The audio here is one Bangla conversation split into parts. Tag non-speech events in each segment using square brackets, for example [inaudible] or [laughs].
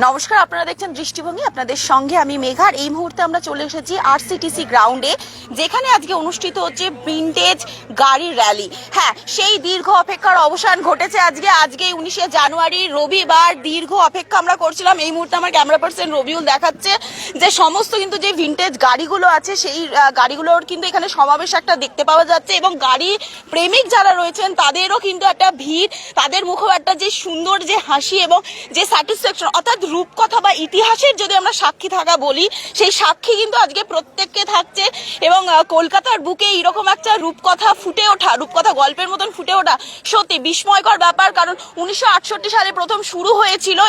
নমস্কার, আপনারা দেখছেন দৃষ্টিভঙ্গি। আপনাদের সঙ্গে আমি মেঘার এই মুহূর্তে আমরা চলে এসেছি আরসিটিসি গ্রাউন্ডে যেখানে আজকে অনুষ্ঠিত হচ্ছে ভিনটেজ গাড়ির র্যালি হ্যাঁ সেই দীর্ঘ অপেক্ষার অবসান ঘটেছে আজকে। আজকে উনিশে জানুয়ারি, রবিবার দীর্ঘ অপেক্ষা আমরা করছিলাম। এই মুহূর্তে আমার ক্যামেরা পার্সন রবিউল দেখাচ্ছে যে সমস্ত কিন্তু যে ভিনটেজ গাড়িগুলো আছে, সেই গাড়িগুলোর কিন্তু এখানে সমাবেশ একটা দেখতে পাওয়া যাচ্ছে এবং গাড়ি প্রেমিক যারা রয়েছেন, তাদেরও কিন্তু একটা ভিড়, তাদের মুখেও একটা যে সুন্দর যে হাসি এবং যে স্যাটিসফ্যাকশন অর্থাৎ রূপকথা বা ইতিহাসের যদি আমরা সাক্ষী থাকা বলি, সেই সাক্ষী কিন্তু আজকে প্রত্যেককে থাকছে এবং কলকাতার বুকে এইরকম একটা রূপকথা ফুটে ওঠা, রূপকথা গল্পের মতন ফুটে ওঠা সত্যি বিস্ময়কর ব্যাপার। কারণ উনিশশো আটষট্টি সালে প্রথম শুরু হয়েছিল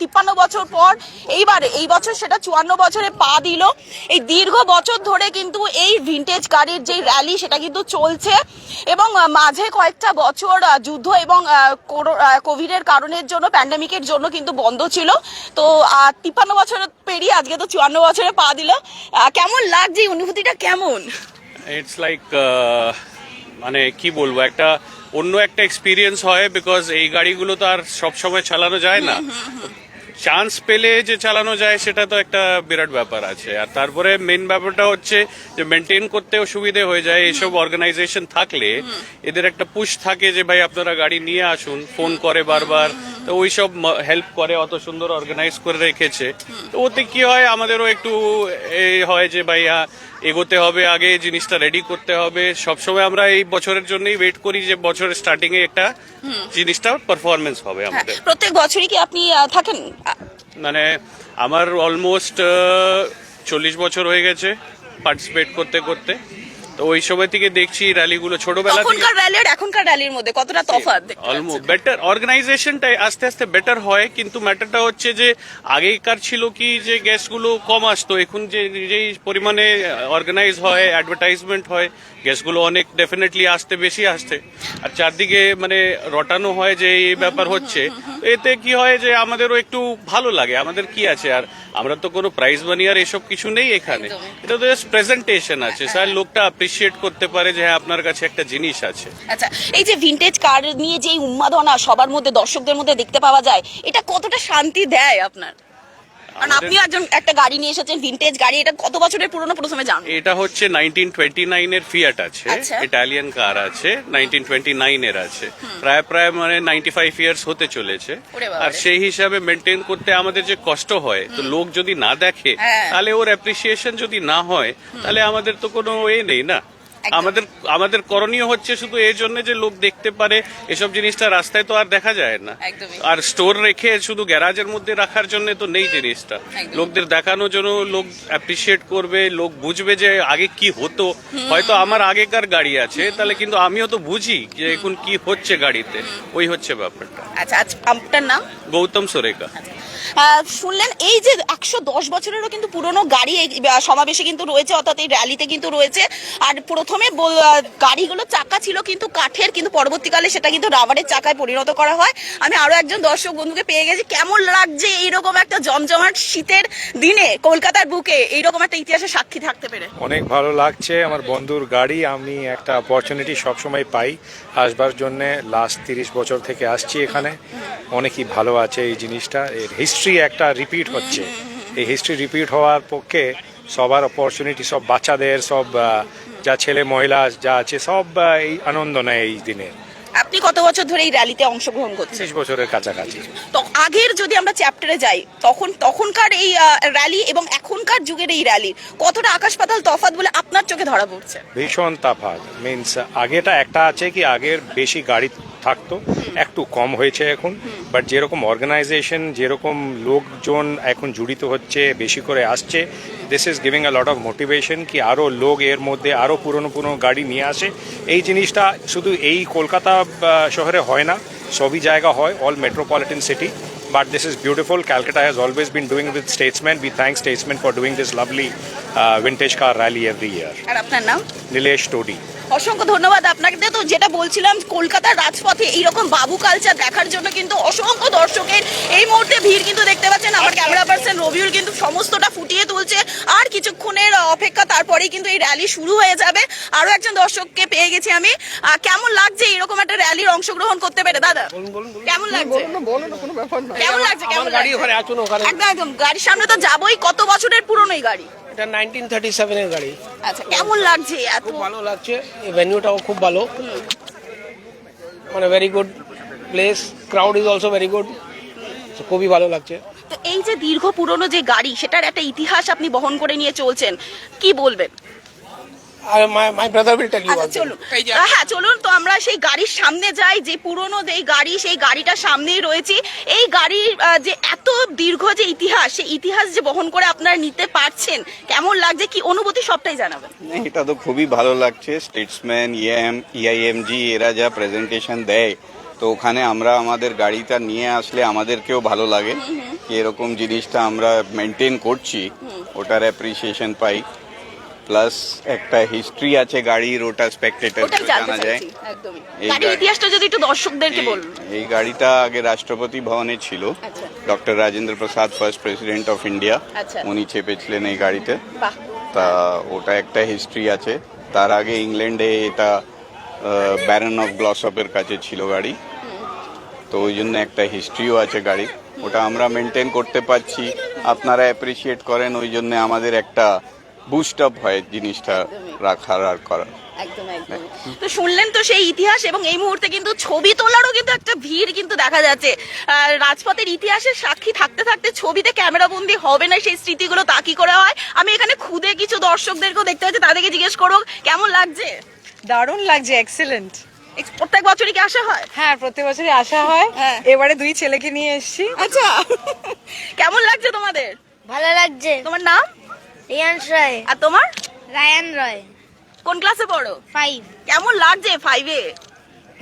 তিপ্পান্ন বছর পর। এইবার, এই বছর সেটা চুয়ান্ন বছরে পা দিল। এই দীর্ঘ বছর ধরে কিন্তু এই ভিনটেজ গাড়ির যে র্যালি সেটা কিন্তু চলছে এবং মাঝে কয়েকটা বছর যুদ্ধ এবং কোভিডের কারণের জন্য প্যান্ডামিকের জন্য কিন্তু বন্ধ ছিল। তো তিপ্পান্ন বছর পেরিয়ে আজকে তো চুয়ান্ন বছরে পা দিল। কেমন লাগছে এই অনুভূতিটা? কেমন? ইটস লাইক মানে কি বলব একটা অন্য একটা এক্সপিরিয়েন্স হয় বিকজ এই গাড়িগুলো তো আর সবসময় চালানো যায় না। চান্স পেলে যে চালানো যায় সেটা তো একটা বিরাট ব্যাপার আছে। আর তারপরে মেন ব্যাপারটা হচ্ছে যে মেনটেন করতেও সুবিধে হয়ে যায়। এইসব অর্গানাইজেশন থাকলে এদের একটা পুশ থাকে যে ভাই আপনারা গাড়ি নিয়ে আসুন ফোন করে বারবার তো ওই সব হেল্প করে অত সুন্দর অর্গানাইজ করে রেখেছে। তো ওতে কি হয় আমাদেরও একটু এই হয় যে ভাই হ্যাঁ, এগোতে হবে আগে জিনিসটা রেডি করতে হবে। সবসময় আমরা এই বছরের জন্যই ওয়েট করি যে বছরের স্টার্টিং এ একটা জিনিসটা পারফরমেন্স হবে হ্যাঁ আমাদের। প্রত্যেক বছরই কি আপনি থাকেন? মানে আমার অলমোস্ট চল্লিশ বছর হয়ে গেছে পার্টিসিপেট করতে করতে। তো ওই সময় থেকে দেখছি র্যালিগুলো ছোটবেলা থেকে তখনকার র্যালি আর এখনকার র্যালির মধ্যে কতটা তফাৎ অলমোস্ট বেটার অর্গানাইজেশনটাই আস্তে আস্তে বেটার হয় কিন্তু ম্যাটারটা হচ্ছে যে আগেকার ছিল কি যে গ্যাসগুলো কম আসতো এখন যে যেই পরিমাণে অর্গানাইজ হয় অ্যাডভার্টাইজমেন্ট হয় গ্যাসগুলো অনেক ডেফিনেটলি আসতে বেশি আসছে আর চারদিকে মানে রটানো হয় যে এই ব্যাপার হচ্ছে। এতে কি হয় যে আমাদেরও একটু ভালো লাগে আমাদের কি আছে? আর আমরা তো কোনো প্রাইজ মানি আর এসব কিছু নেই এখানে। এটা তো জাস্ট প্রেজেন্টেশন আছে। স্যার লোকটা অ্যাপ্রিসিয়েট করতে পারে যে হ্যাঁ আপনার কাছে একটা জিনিস আছে। আচ্ছা এই যে ভিনটেজ কার নিয়ে যে উন্মাদনা সবার মধ্যে, দর্শকদের মধ্যে দেখতে পাওয়া যায়, এটা কতটা শান্তি দেয় আপনার? কারণ আপনিও একজন একটা গাড়ি নিয়ে এসেছেন ভিনটেজ গাড়ি এটা কত বছরের পুরনো প্রথমে জান? এটা হচ্ছে নাইনটিন টোয়েন্টি এর ফিয়াট আছে আচ্ছা। ইটালিয়ান কার আছে নাইনটিন টোয়েন্টি এর আছে। প্রায় প্রায় মানে নাইনটি ফাইভ ইয়ার্স হতে চলেছে। আর সেই হিসাবে মেনটেন করতে আমাদের যে কষ্ট হয় তো লোক যদি না দেখে হ্যাঁ। তাহলে ওর অ্যাপ্রিসিয়েশন যদি না হয় তাহলে আমাদের তো কোনো এ নেই না। আমাদের আমাদের করণীয় হচ্ছে শুধু এই জন্য যে লোক দেখতে পারে এসব জিনিসটা রাস্তায় তো আর দেখা যায় না। আর স্টোর রেখে শুধু গ্যারাজের মধ্যে রাখার জন্য তো নেই জিনিসটা। লোকদের দেখানোর জন্য লোক অ্যাপ্রিসিয়েট করবে লোক বুঝবে যে আগে কি হতো। হয়তো আমার আগেকার গাড়ি আছে তাহলে কিন্তু আমিও তো বুঝি যে এখন কি হচ্ছে গাড়িতে। ওই হচ্ছে ব্যাপারটা। আচ্ছা আজ আপনার নাম? গৌতম সোরেকা। আহ, শুনলেন এই যে একশো দশ বছরেরও কিন্তু পুরনো গাড়ি সমাবেশে কিন্তু রয়েছে অর্থাৎ এই র্যালিতে কিন্তু রয়েছে। আর প্রথমে বল- আহ, গাড়িগুলো চাকা ছিল কিন্তু কাঠের কিন্তু পরবর্তীকালে সেটা কিন্তু রাবারের চাকায় পরিণত করা হয়। আমি আরও একজন দর্শক বন্ধুকে পেয়ে গেছি। কেমন লাগছে এইরকম একটা জমজমাট শীতের দিনে কলকাতার বুকে? এইরকম একটা ইতিহাসের সাক্ষী থাকতে পেরে। অনেক ভালো লাগছে আমার বন্ধুর গাড়ি। আমি একটা অপরচুনিটি সবসময় পাই আসবার জন্য। লাস্ট তিরিশ বছর থেকে আসছি এখানে। অনেকই ভালো আছে এই জিনিসটা। এর হিস্ট্রি একটা রিপিট হচ্ছে। এই হিস্ট্রি রিপিট হওয়ার পক্ষে সবার অপরচুনিটি সব বাচ্চাদের সব যা ছেলে মহিলা যা আছে সব এই আনন্দ নেয় এই দিনে। আপনি কত বছর ধরে এই র্যালিতে অংশগ্রহণ করছেন? ত্রিশ বছরের কাছাকাছি। তো আগের যদি আমরা চ্যাপ্টারে যাই তখন তখনকার এই র্যালি এবং এখনকার যুগের এই র্যালি কতটা আকাশ পাতাল তফাৎ বলে আপনার চোখে ধরা পড়ছে? ভীষণ তাফাৎ। মিনস আগেটা একটা আছে কি আগের বেশি গাড়ি থাকতো একটু কম হয়েছে এখন বাট যেরকম অর্গানাইজেশন যেরকম লোকজন এখন জড়িত হচ্ছে বেশি করে আসছে this is giving a lot of motivation কি আরও লোক এর মধ্যে আরও পুরনো পুরনো গাড়ি নিয়ে আসে এই জিনিসটা শুধু এই কলকাতা শহরে হয় না সবই জায়গা হয় all metropolitan city But this is beautiful. Calcutta has always been doing with Statesman. We thank Statesman for doing this lovely uh, vintage car rally every year. আর আপনার নাম Nilesh Todi. অসংখ্য ধন্যবাদ আপনাকে। তো যেটা বলছিলাম কলকাতার রাজপথে এইরকম বাবু কালচার দেখার জন্য কিন্তু অসংখ্য দর্শকের এই মুহূর্তে ভিড় কিন্তু দেখতে পাচ্ছেন। আমার ক্যামেরা পার্সন রবিউল কিন্তু সমস্তটা ফুটিয়ে তুলছে। আর কিছুক্ষণের অপেক্ষা তারপরেই কিন্তু এই র্যালি শুরু হয়ে যাবে। আরও একজন দর্শককে পেয়ে গেছি আমি। কেমন লাগছে এরকম একটা র্যালির অংশগ্রহণ করতে পেরে? দাদা কেমন লাগছে? কেমন লাগছে? কেমন গাড়ি লাগছে? একদম একদম। গাড়ির সামনে তো যাবোই। কত বছরের পুরনো এই গাড়ি? এটা নাইনটিন থার্টি সেভেনের গাড়ি। আচ্ছা কেমন লাগছে এত? খুব ভালো লাগছে। এই ভেন্যুটাও খুব ভালো। মানে very good place crowd is also very good খুবই ভালো লাগছে। তো এই যে দীর্ঘ পুরনো যে গাড়ি সেটার একটা ইতিহাস আপনি বহন করে নিয়ে চলছেন কি বলবেন? My my brother will tell you আচ্ছা চলুন। হ্যাঁ চলুন তো আমরা সেই গাড়ির সামনে যাই যে পুরনো গাড়ি সেই গাড়িটার সামনেই রয়েছি। এই গাড়ির যে এত দীর্ঘ যে ইতিহাস সেই ইতিহাস যে বহন করে আপনারা নিতে পারছেন কেমন লাগছে কি অনুভূতি সবটাই জানাবেন। এটা তো খুবই ভালো লাগছে। স্টেটসম্যান ইএম ইআইএমজি এরা যা প্রেজেন্টেশন দেয় তো ওখানে আমরা আমাদের গাড়িটা নিয়ে আসলে আমাদেরকেও ভালো লাগে। এরকম জিনিসটা আমরা মেনটেন করছি ওটার অ্যাপ্রিসিয়েশন পাই। প্লাস একটা হিস্ট্রি আছে গাড়ির ওটা স্পেকটেটর জানা যায়। একদমই। গাড়ির ইতিহাসটা যদি একটু দর্শকদেরকে বলুন। এই গাড়িটা আগে রাষ্ট্রপতি ভবনে ছিল। আচ্ছা। Doctor Rajendra Prasad first president of India আচ্ছা। উনি চেপেছিলেন এই গাড়িতে। তা ওটা একটা হিস্ট্রি আছে। তার আগে ইংল্যান্ডে এটা ব্যারন অফ গ্লসপের কাছে ছিল গাড়ি। তো ওই জন্য একটা হিস্ট্রিও আছে গাড়ি। ওটা আমরা মেনটেন করতে পারছি। আপনারা অ্যাপ্রিসিয়েট করেন ওই জন্য আমাদের একটা বুস্ট আপ হয় জিনিসটা রাখার আর করার। একদম একদম তো শুনলেন তো সেই ইতিহাস এবং এই মুহূর্তে কিন্তু ছবি তোলারও কিন্তু একটা ভিড় কিন্তু দেখা যাচ্ছে। আর রাজপথের ইতিহাসের সাক্ষী থাকতে থাকতে ছবিতে ক্যামেরা বন্দি হবে না সেই স্মৃতিগুলো তা কি করে হয়? আমি এখানে খুদে কিছু দর্শকদেরকেও দেখতে পাচ্ছি তাদেরকে জিজ্ঞেস করো কেমন লাগছে? দারুণ লাগছে এক্সেলেন্ট প্রত্যেক বছরই কি আসা হয়? হ্যাঁ প্রতি বছরই আসা হয়। হ্যাঁ। এবারে দুই ছেলেকে নিয়ে এসেছি। আচ্ছা। কেমন লাগছে তোমাদের? ভালো লাগছে। তোমার নাম? রিয়ান্স রায়। আর তোমার? রায়ান রয়। কোন ক্লাসে পড়ো? ফাইভ কেমন লাগছে ফাইভে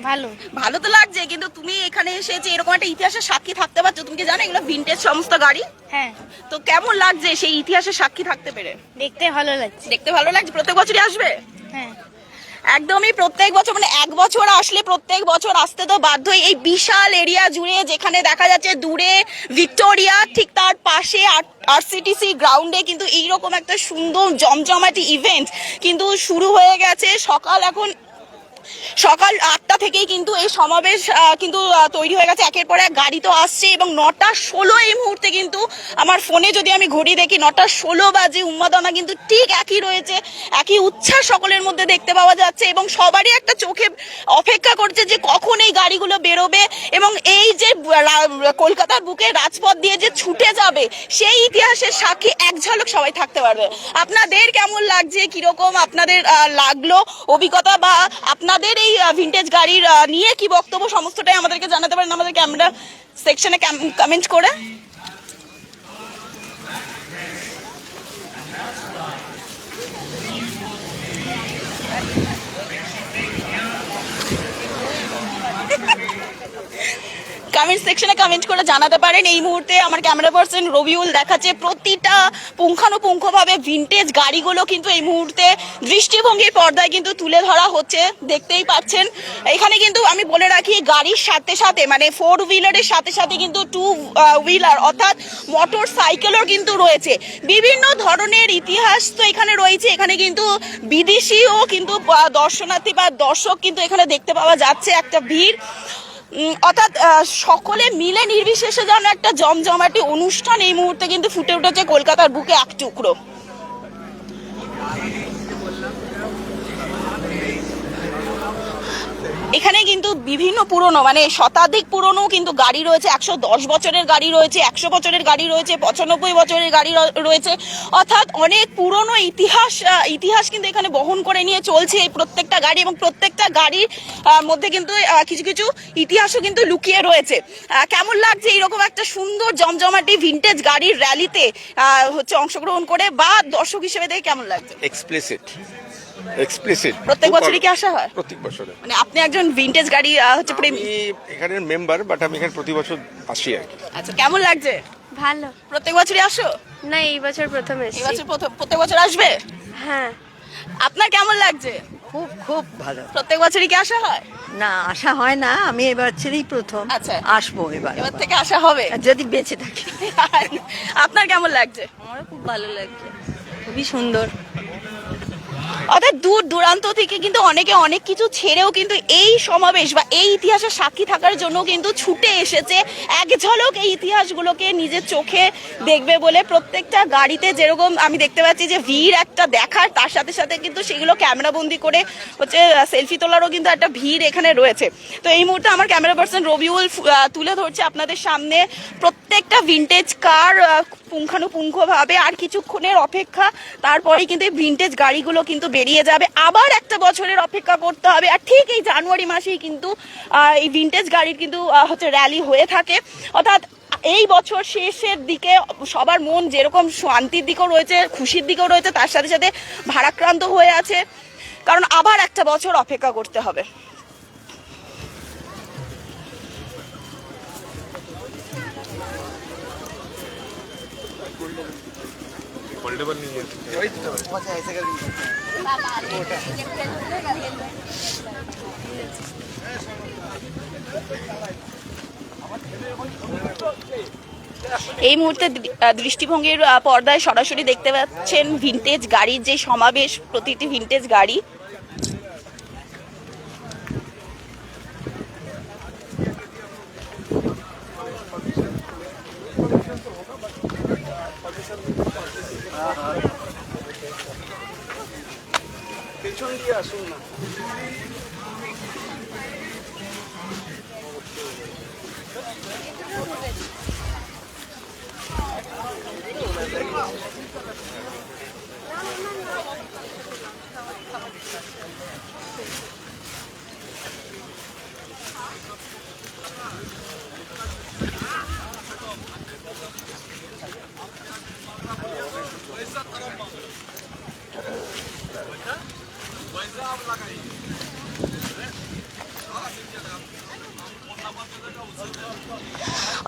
ভালো। ভালো তো লাগছে কিন্তু তুমি এখানে এসে যে এরকম একটা ইতিহাসের সাক্ষী থাকতে পারছ তুমি কি জানো এগুলো ভিন্টেজ সমস্ত গাড়ি? হ্যাঁ। তো কেমন লাগছে সেই ইতিহাসের সাক্ষী থাকতে পেরে? দেখতে ভালো লাগছে। দেখতে ভালো লাগছে? প্রত্যেক বছরই আসবে? হ্যাঁ। একদমই প্রত্যেক বছর মানে এক বছর আসলে প্রত্যেক বছর আসতে তো বাধ্যই। এই বিশাল এরিয়া জুড়ে যেখানে দেখা যাচ্ছে দূরে ভিক্টোরিয়া, ঠিক তার পাশে আরসিটিসি গ্রাউন্ডে কিন্তু এইরকম একটা সুন্দর জমজমাটি ইভেন্ট কিন্তু শুরু হয়ে গেছে। সকাল এখন সকাল আটটা থেকেই কিন্তু এই সমাবেশ কিন্তু তৈরি হয়ে গেছে। একের পর এক গাড়ি তো আসছে এবং নটা ষোলো এই মুহূর্তে কিন্তু আমার ফোনে যদি আমি ঘড়ি দেখি, নটা ষোলো বাজে, উন্মাদনা কিন্তু ঠিক একই রয়েছে, একই উচ্ছ্বাস সকলের মধ্যে দেখতে পাওয়া যাচ্ছে এবং সবারই একটা চোখে অপেক্ষা করছে যে কখন এই গাড়িগুলো বেরোবে এবং এই যে কলকাতার বুকে রাজপথ দিয়ে যে ছুটে যাবে, সেই ইতিহাসের সাক্ষী এক ঝলক সবাই থাকতে পারবে। আপনাদের কেমন লাগছে? কীরকম আপনাদের লাগল অভিজ্ঞতা বা আপনাদের এই ভিন্টেজ গাড়ির নিয়ে কি বক্তব্য, সমস্তটাই আমাদেরকে জানাতে পারেন আমাদের ক্যামেরা সেকশনে কমেন্ট করে। কমেন্ট সেকশনে কমেন্ট করে জানাতে পারেন। এই মুহূর্তে আমার ক্যামেরা পার্সন রবিউল দেখাচ্ছে প্রতিটা পুঙ্খানুপুঙ্খভাবে ভিন্টেজ গাড়িগুলো কিন্তু এই মুহূর্তে দৃষ্টিভঙ্গির পর্দায় কিন্তু তুলে ধরা হচ্ছে। দেখতেই পাচ্ছেন। এখানে কিন্তু আমি বলে রাখি গাড়ির সাথে সাথে মানে ফোর হুইলারের সাথে সাথে কিন্তু টু হুইলার অর্থাৎ মোটর সাইকেলও কিন্তু রয়েছে। বিভিন্ন ধরনের ইতিহাস তো এখানে রয়েছে। এখানে কিন্তু বিদেশিও কিন্তু দর্শনার্থী বা দর্শক কিন্তু এখানে দেখতে পাওয়া যাচ্ছে। একটা ভিড়। অর্থাৎ সকলে মিলে নির্বিশেষে যেন একটা জমজমাটি অনুষ্ঠান এই মুহূর্তে কিন্তু ফুটে উঠেছে কলকাতার বুকে এক টুকরো। এখানে কিন্তু বিভিন্ন পুরনো মানে শতাধিক পুরনো কিন্তু গাড়ি রয়েছে একশো দশ বছরের গাড়ি রয়েছে একশো বছরের গাড়ি রয়েছে পঁচানব্বই বছরের গাড়ি রয়েছে। অর্থাৎ অনেক পুরনো ইতিহাস ইতিহাস কিন্তু এখানে বহন করে নিয়ে চলছে এই প্রত্যেকটা গাড়ি এবং প্রত্যেকটা গাড়ির মধ্যে কিন্তু কিছু কিছু ইতিহাসও কিন্তু লুকিয়ে রয়েছে। কেমন লাগছে এইরকম একটা সুন্দর জমজমাটি ভিন্টেজ গাড়ির র্যালিতে হচ্ছে অংশগ্রহণ করে বা দর্শক হিসেবে দেখে কেমন লাগছে? এক্সপ্লিসিট এক্সপ্লিসিট প্রত্যেক বছরই কি আসা হয়? প্রত্যেক বছরে। মানে আপনি একজন ভিন্টেজ গাড়ি হচ্ছে প্রেমী। আমি এখানের মেম্বার বাট আমি এখানে প্রতি বছর আসি আর কি। আচ্ছা কেমন লাগছে? ভালো। প্রত্যেক বছরই আসো? না এই বছর প্রথম এই বছর প্রথম প্রত্যেক বছর আসবে? হ্যাঁ। আপনার কেমন লাগছে? খুব খুব ভালো। প্রত্যেক বছরই কি আসা হয়? না আসা হয় না আমি এবার ছেড়েই প্রথম। আচ্ছা। আসব এবার। এবার থেকে আসা হবে? আর যদি বেঁচে থাকি। [laughs] আপনার কেমন লাগছে? আমারও খুব ভালো লাগছে। খুবই সুন্দর। অর্থাৎ দূর দূরান্ত থেকে কিন্তু অনেকে অনেক কিছু ছেড়েও কিন্তু এই সমাবেশ বা এই ইতিহাসের সাক্ষী থাকার জন্য কিন্তু ছুটে এসেছে। এক ঝলক এই ইতিহাসগুলোকে নিজের চোখে দেখবে বলে প্রত্যেকটা গাড়িতে যেরকম আমি দেখতে পাচ্ছি যে ভিড় একটা দেখার, তার সাথে সাথে কিন্তু সেগুলো ক্যামেরাবন্দি করে হচ্ছে সেলফি তোলারও কিন্তু একটা ভিড় এখানে রয়েছে। তো এই মুহূর্তে আমার ক্যামেরা পার্সন রবিউল তুলে ধরছে আপনাদের সামনে। প্রত্যেকটা ভিনটেজ কার পুঙ্খানুপুঙ্খভাবে আর কিছুক্ষণের অপেক্ষা, তারপরেই কিন্তু এই ভিনটেজ গাড়িগুলো কিন্তু বেরিয়ে যাবে। আবার একটা বছরের অপেক্ষা করতে হবে, আর ঠিক এই জানুয়ারি মাসেই কিন্তু এই ভিনটেজ গাড়ির কিন্তু হচ্ছে র্যালি হয়ে থাকে। অর্থাৎ এই বছর শেষের দিকে সবার মন যেরকম শান্তির দিকেও রয়েছে, খুশির দিকেও রয়েছে, তার সাথে সাথে ভারাক্রান্ত হয়ে আছে। কারণ আবার একটা বছর অপেক্ষা করতে হবে। এই মুহূর্তে দৃষ্টিভঙ্গির পর্দায় সরাসরি দেখতে পাচ্ছেন ভিনটেজ গাড়ির যে সমাবেশ প্রতিটি ভিনটেজ গাড়ি। días una.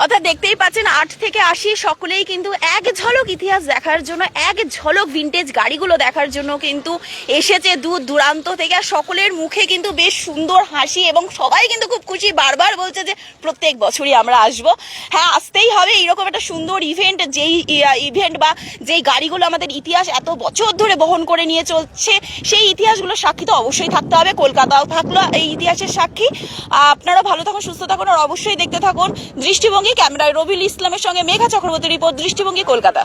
অর্থাৎ দেখতেই পাচ্ছেন, আট থেকে আশি সকলেই কিন্তু এক ঝলক ইতিহাস দেখার জন্য, এক ঝলক ভিনটেজ গাড়িগুলো দেখার জন্য কিন্তু এসেছে দূর দূরান্ত থেকে। আর সকলের মুখে কিন্তু বেশ সুন্দর হাসি এবং সবাই কিন্তু খুব খুশি। বারবার বলছে যে প্রত্যেক বছরই আমরা আসব। হ্যাঁ আসতেই হবে। এইরকম একটা সুন্দর ইভেন্ট যেই ইভেন্ট বা যেই গাড়িগুলো আমাদের ইতিহাস এত বছর ধরে বহন করে নিয়ে চলছে, সেই ইতিহাসগুলো সাক্ষী তো অবশ্যই থাকতে হবে। কলকাতাও থাকল এই ইতিহাসের সাক্ষী। আপনারা ভালো থাকুন, সুস্থ থাকুন, আর অবশ্যই দেখতে থাকুন দৃষ্টিভঙ্গি ক্যামেরায় রবিল ইসলামের সঙ্গে মেঘা চক্রবর্তী রিপোর্ট দৃষ্টিভঙ্গি কলকাতা।